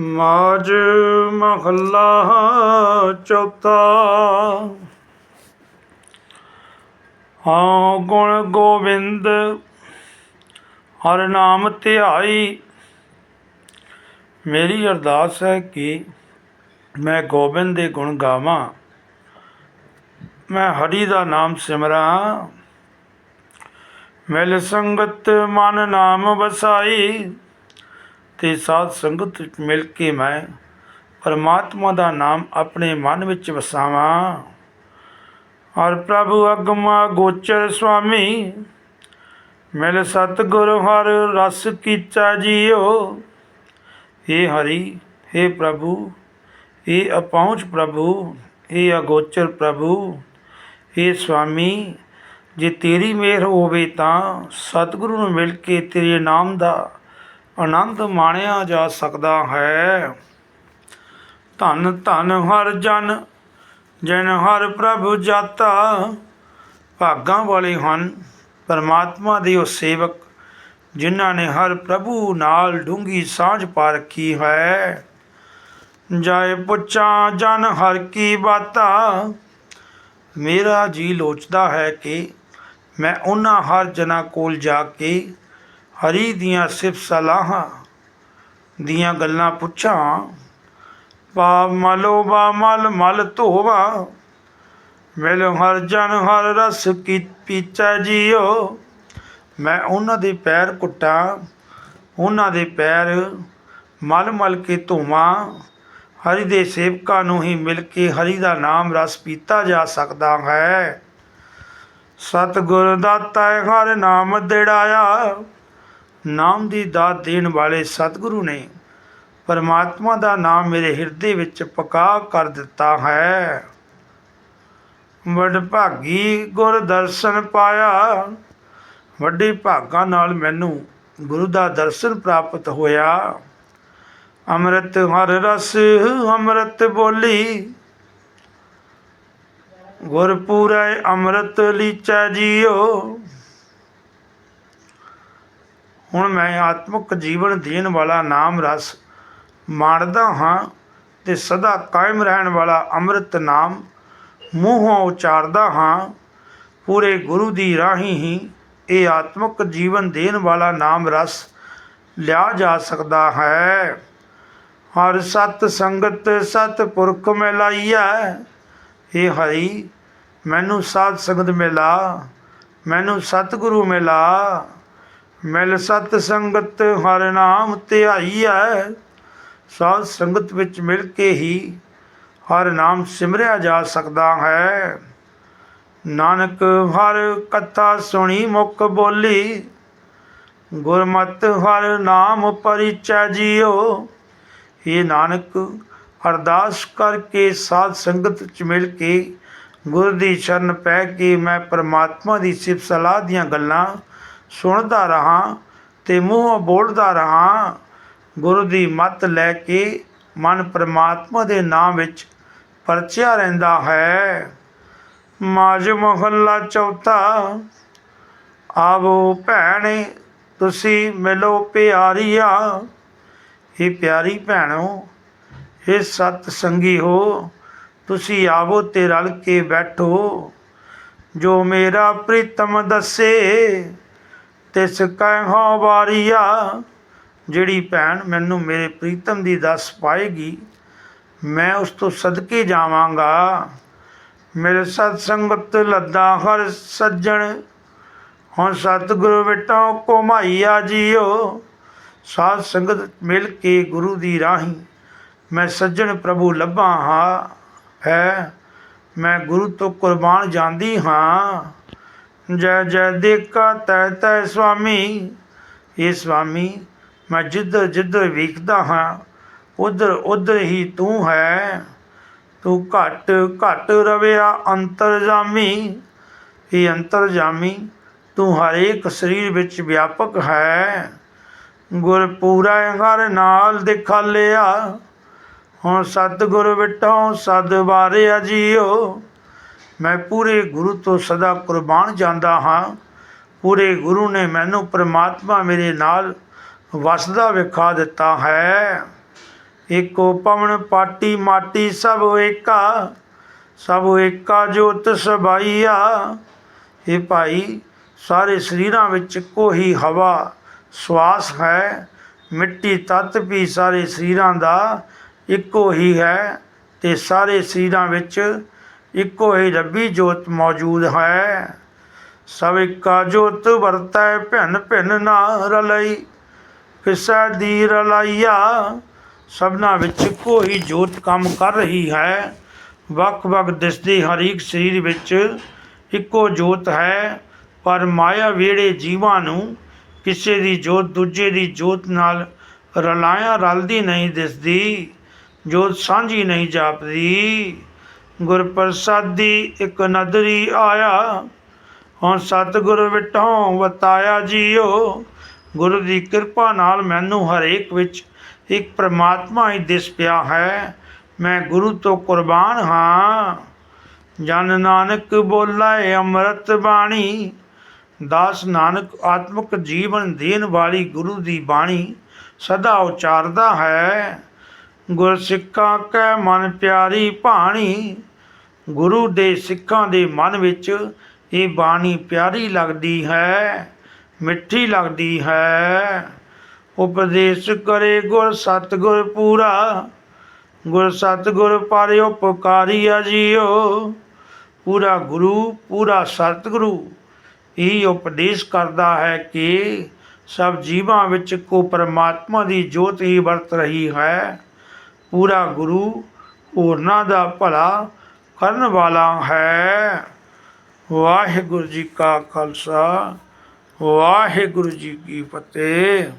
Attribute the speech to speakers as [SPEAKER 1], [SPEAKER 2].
[SPEAKER 1] ਮਾਜ ਮਹੱਲਾ ਚੌਥਾ। ਹਾਂ, ਗੁਣ ਗੋਬਿੰਦ, ਹਰ ਨਾਮ ਧਿਆਈ। ਮੇਰੀ ਅਰਦਾਸ ਹੈ ਕਿ ਮੈਂ ਗੋਬਿੰਦ ਦੇ ਗੁਣ ਗਾਵਾਂ। ਮੈਂ ਹਰੀ ਦਾ ਨਾਮ ਸਿਮਰਾਂ। ਮਿਲ ਸੰਗਤ ਮਨ ਨਾਮ ਵਸਾਈ। ਤੇ ਸਾਧ ਸੰਗਤ ਵਿੱਚ ਮਿਲ ਕੇ ਮੈਂ ਪਰਮਾਤਮਾ ਦਾ ਨਾਮ ਆਪਣੇ ਮਨ ਵਿੱਚ ਵਸਾਵਾਂ ਹਰ ਪ੍ਰਭੂ ਅਗਮਾ ਗੋਚਰ ਸੁਆਮੀ ਮਿਲ ਸਤਿਗੁਰ ਹਰ ਰਸ ਕੀਤਾ ਜੀਓ हे ਹਰੀ हे ਪ੍ਰਭੂ हे ਅਪਹੁੰਚ ਪ੍ਰਭੂ हे ਅਗੋਚਰ ਪ੍ਰਭੂ हे ਸੁਆਮੀ ਜੇ ਤੇਰੀ ਮਿਹਰ ਹੋਵੇ ਤਾਂ ਸਤਿਗੁਰੂ ਨੂੰ ਮਿਲ ਕੇ ਤੇਰੇ ਨਾਮ ਦਾ ਆਨੰਦ ਮਾਣਿਆ ਜਾ ਸਕਦਾ ਹੈ। ਧੰਨ ਧੰਨ ਹਰ ਜਨ, ਜਿਨ ਹਰ ਪ੍ਰਭੂ ਜਾਤਾ। ਭਾਗਾਂ ਵਾਲੇ ਹਨ, ਪਰਮਾਤਮਾ ਦੇ ਉਹ ਸੇਵਕ, ਜਿਨ੍ਹਾਂ ਨੇ ਹਰ ਪ੍ਰਭੂ ਨਾਲ ਡੂੰਗੀ ਸਾਂਝ ਪਾ ਰੱਖੀ ਹੈ। ਜਾਏ ਪੁੱਛਾਂ ਜਨ ਹਰ ਕੀ ਬਾਤਾ। ਮੇਰਾ ਜੀ ਲੋਚਦਾ ਹੈ ਕਿ ਮੈਂ ਉਹਨਾਂ ਹਰ ਜਨਾਂ ਕੋਲ ਜਾ ਕੇ ਹਰੀ ਦੀਆਂ ਸਿਫਤ ਸਲਾਹਾਂ ਦੀਆਂ ਗੱਲਾਂ ਪੁੱਛਾਂ। ਪਾ ਮਲੋ ਬਾ ਮਲ ਮਲ ਧੋਵਾ। ਮਿਲ ਹਰ ਜਨ ਹਰ ਰਸ ਕੀ ਪੀਚਾ ਜੀਓ। ਮੈਂ ਉਹਨਾਂ ਦੇ ਪੈਰ ਕੁੱਟਾਂ, ਉਹਨਾਂ ਦੇ ਪੈਰ ਮਲ ਮਲ ਕੇ ਧੋਵਾਂ। ਹਰੀ ਦੇ ਸੇਵਕਾਂ ਨੂੰ ਹੀ ਮਿਲ ਕੇ ਹਰੀ ਦਾ ਨਾਮ ਰਸ ਪੀਤਾ ਜਾ ਸਕਦਾ ਹੈ। ਸਤਿਗੁਰ ਦਾਤਾ ਹੈ, ਹਰ ਨਾਮ ਦਿੜਾਇਆ। ਨਾਮ ਦੀ ਦਾਤ ਦੇਣ ਵਾਲੇ ਸਤਿਗੁਰੂ ਨੇ ਪਰਮਾਤਮਾ ਦਾ ਨਾਮ ਮੇਰੇ ਹਿਰਦੇ ਵਿੱਚ ਪਕਾ ਕਰ ਦਿੱਤਾ ਹੈ। ਵਡਭਾਗੀ ਗੁਰ ਦਰਸ਼ਨ ਪਾਇਆ। ਵੱਡੇ ਭਾਗਾਂ ਨਾਲ ਮੈਨੂੰ ਗੁਰੂ ਦਾ ਦਰਸ਼ਨ ਪ੍ਰਾਪਤ ਹੋਇਆ। ਅੰਮ੍ਰਿਤ ਹਰ ਰਸ, ਅੰਮ੍ਰਿਤ ਬੋਲੀ। ਗੁਰ ਅੰਮ੍ਰਿਤ ਲੀਚਾ ਜੀਓ। ਹੁਣ ਮੈਂ ਆਤਮਿਕ ਜੀਵਨ ਦੇਣ ਵਾਲਾ ਨਾਮ ਰਸ ਮਾਣਦਾ ਹਾਂ ਤੇ ਸਦਾ ਕਾਇਮ ਰਹਿਣ ਵਾਲਾ ਅੰਮ੍ਰਿਤ ਨਾਮ ਮੂੰਹੋਂ ਉਚਾਰਦਾ ਹਾਂ। ਪੂਰੇ ਗੁਰੂ ਦੀ ਰਾਹੀਂ ਹੀ ਇਹ ਆਤਮਿਕ ਜੀਵਨ ਦੇਣ ਵਾਲਾ ਨਾਮ ਰਸ ਲਿਆ ਜਾ ਸਕਦਾ ਹੈ। ਹਰ ਸਤ ਸੰਗਤ ਸਤ ਪੁਰਖ ਮਿਲਾਈਐ। ਇਹ ਹਰੀ, ਮੈਨੂੰ ਸਾਧ ਸੰਗਤ ਮਿਲਾ, ਮੈਨੂੰ ਸਤਿਗੁਰੂ ਮਿਲਾ। ਮਿਲ ਸਤ ਸੰਗਤ ਹਰ ਨਾਮ ਧਿਆਈਐ ਸਾਧ ਸੰਗਤ ਵਿੱਚ ਮਿਲ ਕੇ ਹੀ ਹਰ ਨਾਮ ਸਿਮਰਿਆ ਜਾ ਸਕਦਾ ਹੈ। ਨਾਨਕ ਹਰ ਕਥਾ ਸੁਣੀ, ਮੁਖ ਬੋਲੀ। ਗੁਰਮਤਿ ਹਰ ਨਾਮ ਪਰਿਚੈ ਜੀਓ। ਇਹ ਨਾਨਕ, ਅਰਦਾਸ ਕਰਕੇ ਸਾਧ ਸੰਗਤ ਚ ਮਿਲ ਕੇ ਗੁਰ ਦੀ ਸ਼ਰਨ ਪੈ ਕੇ ਮੈਂ ਪਰਮਾਤਮਾ ਦੀ ਸਿਫਤ ਸਲਾਹ ਦੀਆਂ ਗੱਲਾਂ ਸੁਣਦਾ ਰਹਾ ਤੇ ਮੂੰਹੋਂ ਬੋਲਦਾ ਰਹਾ, ਗੁਰੂ ਦੀ ਮੱਤ ਲੈ ਕੇ ਮਨ ਪਰਮਾਤਮਾ ਦੇ ਨਾਮ ਵਿੱਚ ਪਰਚਿਆ ਰਹਿੰਦਾ ਹੈ। ਮਾਜ ਮਹੱਲਾ ਚੌਥਾ, ਆਵੋ ਭੈਣੇ, ਤੁਸੀਂ ਮਿਲੋ ਪਿਆਰੀਆ। ਇਹ ਪਿਆਰੀ ਭੈਣੋ ਇਹ ਸਤ ਸੰਗੀ ਹੋ, ਤੁਸੀਂ ਆਵੋ ਤੇ ਰਲ ਕੇ ਬੈਠੋ। ਜੋ ਮੇਰਾ ਪ੍ਰੀਤਮ ਦੱਸੇ ਤਿਸ ਕਹਿ ਵਾਰੀਆ, ਜਿਹੜੀ ਭੈਣ ਮੈਨੂੰ ਮੇਰੇ ਪ੍ਰੀਤਮ ਦੀ ਦੱਸ ਪਾਏਗੀ, ਮੈਂ ਉਸ ਤੋਂ ਸਦਕੇ ਜਾਵਾਂਗਾ। ਮੇਰੇ ਸਤ ਸੰਗਤ ਲੱਦਾ ਹਰ ਸੱਜਣ, ਹੁਣ ਸਤਿਗੁਰੂ ਵਿਟੋ ਕੋਮਾਈਆ ਜੀਓ। ਸਾਧ ਸੰਗਤ ਮਿਲ ਕੇ ਗੁਰੂ ਦੀ ਰਾਹੀਂ ਮੈਂ ਸੱਜਣ ਪ੍ਰਭੂ ਲੱਭਾਂ ਹਾਂ। ਹੈ, ਮੈਂ ਗੁਰੂ ਤੋਂ ਕੁਰਬਾਨ ਜਾਂਦੀ ਹਾਂ। ਜੈ ਜੈ ਦੇਖਾ ਤੈ ਤੈ ਸੁਆਮੀ। ਇਹ ਸੁਆਮੀ, ਮੈਂ ਜਿੱਧਰ ਜਿੱਧਰ ਵੇਖਦਾ ਹਾਂ, ਉਧਰ ਉਧਰ ਹੀ ਤੂੰ ਹੈ। ਤੂੰ ਘਟ ਘਟ ਰਵਿਆ ਅੰਤਰਜਾਮੀ ਇਹ ਅੰਤਰਜਾਮੀ ਤੂੰ ਹਰੇਕ ਸਰੀਰ ਵਿੱਚ ਵਿਆਪਕ ਹੈ। ਗੁਰ ਪੂਰਾ ਹਰ ਨਾਲ ਦਿਖਾਲਿਆ। ਹੁਣ ਸਤਿਗੁਰ ਵਿਟੋਂ ਸਦ ਵਾਰਿਆ ਜੀਓ। ਮੈਂ ਪੂਰੇ ਗੁਰੂ ਤੋਂ ਸਦਾ ਕੁਰਬਾਨ ਜਾਂਦਾ ਹਾਂ। ਪੂਰੇ ਗੁਰੂ ਨੇ ਮੈਨੂੰ ਪ੍ਰਮਾਤਮਾ ਮੇਰੇ ਨਾਲ ਵਸਦਾ ਵਿਖਾ ਦਿੱਤਾ ਹੈ। ਏਕੋ ਪਵਨ ਪਾਟੀ ਮਾਟੀ ਸਭ ਏਕਾ ਸਭ ਏਕਾ ਜੋਤ ਸਬਾਈਆ। ਇਹ ਭਾਈ, ਸਾਰੇ ਸਰੀਰਾਂ ਵਿੱਚ ਕੋਈ ਹਵਾ, ਸਵਾਸ ਹੈ। ਮਿੱਟੀ ਤੱਤ ਵੀ ਸਾਰੇ ਸਰੀਰਾਂ ਦਾ ਇੱਕੋ ਹੀ ਹੈ ਤੇ ਸਾਰੇ ਸਰੀਰਾਂ ਵਿੱਚ ਇੱਕੋ ਹੀ ਰੱਬੀ ਜੋਤ ਮੌਜੂਦ ਹੈ। ਸਭ ਇੱਕਾ ਜੋਤ ਵਰਤੈ, ਭਿੰਨ ਭਿੰਨ ਨਾ ਰਲਈ। ਕਿਸੈ ਦੀ ਰਲਾਈਆ? ਸਭਨਾ ਵਿੱਚ ਇੱਕੋ ਹੀ ਜੋਤ ਕੰਮ ਕਰ ਰਹੀ ਹੈ। ਵੱਖ ਵੱਖ ਦਿਸਦੀ ਹਰ ਇੱਕ ਸਰੀਰ ਵਿੱਚ ਇੱਕੋ ਜੋਤ ਹੈ। ਪਰ ਮਾਇਆ ਵੇੜੇ ਜੀਵਾਂ ਨੂੰ ਕਿਸੇ ਦੀ ਜੋਤ ਦੂਜੇ ਦੀ ਜੋਤ ਨਾਲ ਰਲਾਇਆ ਰਲਦੀ ਨਹੀਂ ਦਿਸਦੀ, ਜੋਤ ਸਾਂਝੀ ਨਹੀਂ ਜਾਪਦੀ। ਗੁਰ ਪ੍ਰਸਾਦੀ ਇੱਕ ਨਦਰੀ ਆਇਆ। ਹੁਣ ਸਤਿਗੁਰ ਵਿਟੋਂ ਵਤਾਇਆ ਜੀਓ। ਗੁਰੂ ਦੀ ਕਿਰਪਾ ਨਾਲ ਮੈਨੂੰ ਹਰੇਕ ਵਿੱਚ ਇੱਕ ਪ੍ਰਮਾਤਮਾ ਹੀ ਦਿਸ ਪਿਆ ਹੈ। ਮੈਂ ਗੁਰੂ ਤੋਂ ਕੁਰਬਾਨ ਹਾਂ। ਜਨ ਨਾਨਕ ਬੋਲੇ ਅੰਮ੍ਰਿਤ ਬਾਣੀ। ਦਾਸ ਨਾਨਕ ਆਤਮਿਕ ਜੀਵਨ ਦੇਣ ਵਾਲੀ ਗੁਰੂ ਦੀ ਬਾਣੀ ਸਦਾ ਉਚਾਰਦਾ ਹੈ। ਗੁਰ ਸਿੱਖਾਂ ਕੈ ਮਨ ਪਿਆਰੀ ਭਾਣੀ। ਗੁਰੂ ਦੇ ਸਿੱਖਾਂ ਦੇ ਮਨ ਵਿੱਚ ਇਹ ਬਾਣੀ ਪਿਆਰੀ ਲੱਗਦੀ ਹੈ, ਮਿੱਠੀ ਲੱਗਦੀ ਹੈ। ਉਪਦੇਸ਼ ਕਰੇ ਗੁਰ ਸਤਿਗੁਰ ਪੂਰਾ, ਗੁਰ ਸਤਿਗੁਰ ਪਰ ਉਪਕਾਰੀ ਆ ਪੂਰਾ ਗੁਰੂ, ਪੂਰਾ ਸਤਿਗੁਰੂ ਇਹ ਉਪਦੇਸ਼ ਕਰਦਾ ਹੈ ਕਿ ਸਭ ਜੀਵਾਂ ਵਿੱਚ ਕੋ ਪਰਮਾਤਮਾ ਦੀ ਜੋਤ ਹੀ ਵਰਤ ਰਹੀ ਹੈ। ਪੂਰਾ ਗੁਰੂ, ਹੋਰਨਾਂ ਦਾ ਭਲਾ ਕਰਨ ਵਾਲਾ ਹੈ। ਵਾਹਿਗੁਰੂ ਜੀ ਕਾ ਖਾਲਸਾ ਵਾਹਿਗੁਰੂ ਜੀ ਕੀ ਫਤਿਹ।